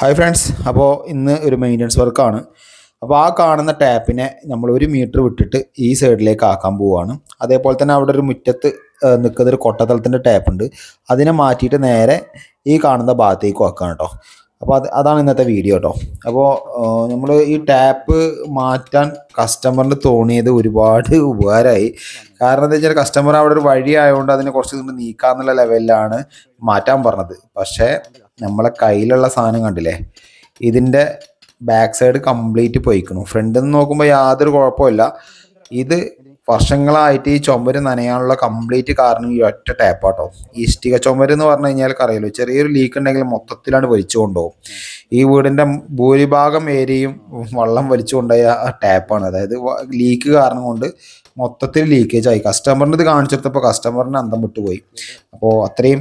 Hi friends അപ്പോൾ ഇന്ന് ഒരു മെയിന്റനൻസ് വർക്കാണ് അപ്പോൾ ആ കാണുന്ന ടാപ്പിനെ നമ്മൾ ഒരു മീറ്റർ വിട്ടിട്ട് ഈ സൈഡിലേക്ക് ആക്കാൻ പോവുകയാണ് അതേപോലെ തന്നെ അവിടെ ഒരു മുറ്റത്ത് നിൽക്കുന്ന ഒരു കൊട്ടത്തലത്തിന്റെ ടാപ്പ് ഉണ്ട്. അതിനെ മാറ്റിയിട്ട് നേരെ ഈ കാണുന്ന ഭാഗത്തേക്ക് വെക്കാം കേട്ടോ അപ്പോൾ അത് അതാണ് ഇന്നത്തെ വീഡിയോ കേട്ടോ അപ്പോൾ നമ്മൾ ഈ ടാപ്പ് മാറ്റാൻ കസ്റ്റമറിന് തോന്നിയത് ഒരുപാട് ഉപകാരമായി. കാരണം എന്താ വെച്ചാൽ കസ്റ്റമർ അവിടെ ഒരു വഴി ആയതുകൊണ്ട് അതിനെ കുറച്ച് ഇങ്ങോട്ട് നീക്കാന്നുള്ള ലെവലിലാണ് മാറ്റാൻ പറഞ്ഞത്. പക്ഷേ നമ്മളെ കയ്യിലുള്ള സാധനം കണ്ടില്ലേ? ഇതിന്റെ ബാക്ക് സൈഡ് കംപ്ലീറ്റ് പോയിക്കണു. ഫ്രണ്ടിൽ നിന്ന് നോക്കുമ്പോൾ യാതൊരു കുഴപ്പമില്ല ഇത് വർഷങ്ങളായിട്ട് ഈ ചുമര് നനയാനുള്ള കംപ്ലീറ്റ് കാരണം ഈ ഒറ്റ ടാപ്പാട്ടോ ഈ ഇഷ്ടിക ചുമര് എന്ന് പറഞ്ഞു കഴിഞ്ഞാൽ അറിയാലോ ചെറിയൊരു ലീക്ക് ഉണ്ടെങ്കിൽ മൊത്തത്തിലാണ് വലിച്ചു കൊണ്ടുപോകും. ഈ വീടിന്റെ ഭൂരിഭാഗം ഏരിയയും വെള്ളം വലിച്ചു കൊണ്ടുപോയ ടാപ്പാണ് അതായത് ലീക്ക് കാരണം കൊണ്ട് മൊത്തത്തിൽ ലീക്കേജ് ആയി. കസ്റ്റമറിന് ഇത് കാണിച്ചെടുത്തപ്പോൾ കസ്റ്റമറിന് അന്തം വിട്ടുപോയി. അപ്പോൾ അത്രയും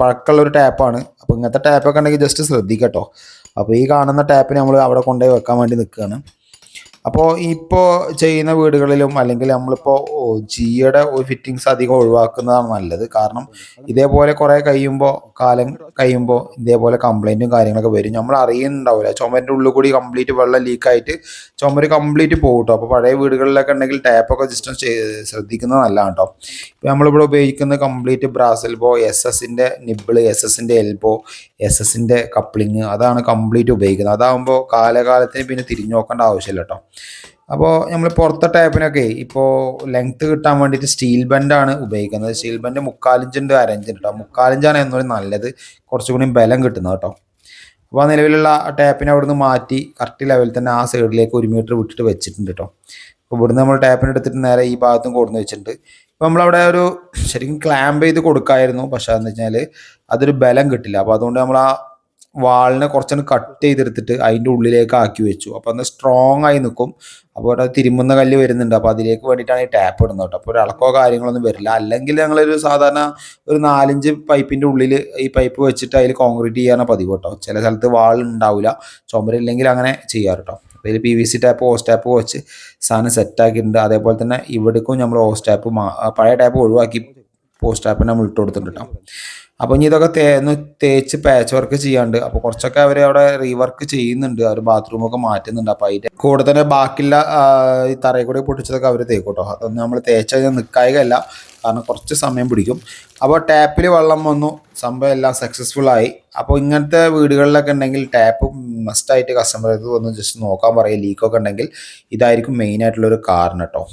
പഴക്കമുള്ള ഒരു ടാപ്പാണ് അപ്പോൾ ഇങ്ങനത്തെ ടാപ്പൊക്കെ ഉണ്ടെങ്കിൽ ജസ്റ്റ് ശ്രദ്ധിക്കട്ടോ. അപ്പോൾ ഈ കാണുന്ന ടാപ്പിന് നമ്മൾ അവിടെ കൊണ്ടുപോയി വെക്കാൻ വേണ്ടി നിൽക്കുകയാണ്. അപ്പോൾ ഇപ്പോൾ ചെയ്യുന്ന വീടുകളിലും അല്ലെങ്കിൽ നമ്മളിപ്പോൾ ജിയുടെ ഫിറ്റിങ്സ് അധികം ഒഴിവാക്കുന്നതാണ് നല്ലത്. കാരണം ഇതേപോലെ കുറേ കഴിയുമ്പോൾ കാലം കഴിയുമ്പോൾ ഇതേപോലെ കംപ്ലൈന്റും കാര്യങ്ങളൊക്കെ വരും. നമ്മൾ അറിയുന്നുണ്ടാവില്ല. ചുമരിന്റെ ഉള്ളിൽ കൂടി കംപ്ലീറ്റ് വെള്ളം ലീക്കായിട്ട് ചുമര് കംപ്ലീറ്റ് പോകും കേട്ടോ അപ്പോൾ പഴയ വീടുകളിലൊക്കെ ഉണ്ടെങ്കിൽ ടാപ്പൊക്കെ സിസ്റ്റം ശ്രദ്ധിക്കുന്നത് നല്ലതാണ് കേട്ടോ ഇപ്പോൾ നമ്മളിവിടെ ഉപയോഗിക്കുന്ന കംപ്ലീറ്റ് ബ്രാസ് എൽബോ എസ് എസിന്റെ നിബിൾ എസ് എസിന്റെ എൽബോ എസ് എസിന്റെ കപ്ലിങ് അതാണ് കംപ്ലീറ്റ് ഉപയോഗിക്കുന്നത്. അതാകുമ്പോൾ കാലകാലത്തിന് പിന്നെ തിരിഞ്ഞു നോക്കേണ്ട ആവശ്യമില്ല കേട്ടോ അപ്പോൾ നമ്മൾ പുറത്തെ ടാപ്പിനൊക്കെ ഇപ്പോൾ ലെങ്ത് കിട്ടാൻ വേണ്ടിയിട്ട് സ്റ്റീൽ ബെൻഡാണ് ഉപയോഗിക്കുന്നത്. സ്റ്റീൽ ബെൻഡ് മുക്കാലിഞ്ചുണ്ട് അരഞ്ചുണ്ട് കേട്ടോ മുക്കാലിഞ്ചാണ് എന്നൊരു നല്ലത്. കുറച്ചുകൂടി ബലം കിട്ടുന്നത് കേട്ടോ അപ്പോൾ ആ നിലവിലുള്ള ടാപ്പിനെ അവിടുന്ന് മാറ്റി കറക്റ്റ് ലെവലിൽ തന്നെ ആ സൈഡിലേക്ക് ഒരു മീറ്റർ വിട്ടിട്ട് വെച്ചിട്ടുണ്ട് കേട്ടോ അപ്പോൾ ഇവിടുന്ന് നമ്മൾ ടാപ്പിനെ എടുത്തിട്ട് നേരെ ഈ ഭാഗത്തും കൊടുന്ന് വെച്ചിട്ടുണ്ട്. ഇപ്പോൾ നമ്മളവിടെ ഒരു ശരിക്കും ക്ലാമ്പ് ചെയ്ത് കൊടുക്കായിരുന്നു. പക്ഷേ എന്ന് വെച്ചാൽ അതൊരു ബലം കിട്ടില്ല. അപ്പോൾ അതുകൊണ്ട് നമ്മൾ ആ വാളിനെ കുറച്ചൊന്ന് കട്ട് ചെയ്തെടുത്തിട്ട് അതിന്റെ ഉള്ളിലേക്ക് ആക്കി വെച്ചു. അപ്പോൾ അന്ന് സ്ട്രോങ് ആയി നിൽക്കും അപ്പോൾ അവിടെ തിരുമുന്ന കല്ല് വരുന്നുണ്ട്. അപ്പോൾ അതിലേക്ക് വേണ്ടിയിട്ടാണ് ഈ ടാപ്പ് ഇടുന്നത് കേട്ടോ. അപ്പോൾ ഒരു ഇളക്കോ കാര്യങ്ങളൊന്നും വരില്ല. അല്ലെങ്കിൽ ഞങ്ങളൊരു സാധാരണ ഒരു നാലഞ്ച് പൈപ്പിന്റെ ഉള്ളിൽ ഈ പൈപ്പ് വെച്ചിട്ട് അതിൽ കോൺക്രീറ്റ് ചെയ്യാനാണ് പതിവ് കേട്ടോ. ചില സ്ഥലത്ത് വാൾ ഉണ്ടാവില്ല ചുമരില്ലെങ്കിൽ അങ്ങനെ ചെയ്യാറ് കേട്ടോ. ഇതിൽ P V C tap hose tap വെച്ച് സാധനം സെറ്റാക്കിയിട്ടുണ്ട് അതേപോലെ തന്നെ ഇവിടേക്കും നമ്മൾ ഓസ് ടാപ്പ് പഴയ ടാപ്പ് ഒഴിവാക്കി പോസ്റ്റ് ടാപ്പിന് നമ്മൾ ഇട്ട് കൊടുത്തിട്ടുണ്ട് കേട്ടോ അപ്പോൾ ഇനി ഇതൊക്കെ തേന്ന് തേച്ച് പാച്ച് വർക്ക് ചെയ്യാണ്ട് അപ്പോൾ കുറച്ചൊക്കെ അവർ അവിടെ റീവർക്ക് ചെയ്യുന്നുണ്ട്. അവർ ബാത്റൂമൊക്കെ മാറ്റുന്നുണ്ട്. അപ്പോൾ അതിന്റെ കൂടെ തന്നെ ബാക്കിയുള്ള ഈ തറയിൽ കൂടി പൊട്ടിച്ചതൊക്കെ അവർ തേക്കും കേട്ടോ അതൊന്നും നമ്മൾ തേച്ച് കഴിഞ്ഞാൽ നിൽക്കായകല്ല കാരണം കുറച്ച് സമയം പിടിക്കും. അപ്പോൾ ടാപ്പിൽ വെള്ളം വന്നു. സംഭവം എല്ലാം സക്സസ്ഫുൾ ആയി. അപ്പോൾ ഇങ്ങനത്തെ വീടുകളിലൊക്കെ ഉണ്ടെങ്കിൽ ടാപ്പ് മസ്റ്റായിട്ട് കസ്റ്റമർക്ക് വന്ന് ജസ്റ്റ് നോക്കാൻ പറയും. ലീക്കൊക്കെ ഉണ്ടെങ്കിൽ ഇതായിരിക്കും മെയിൻ ആയിട്ടുള്ളൊരു കാരണം കേട്ടോ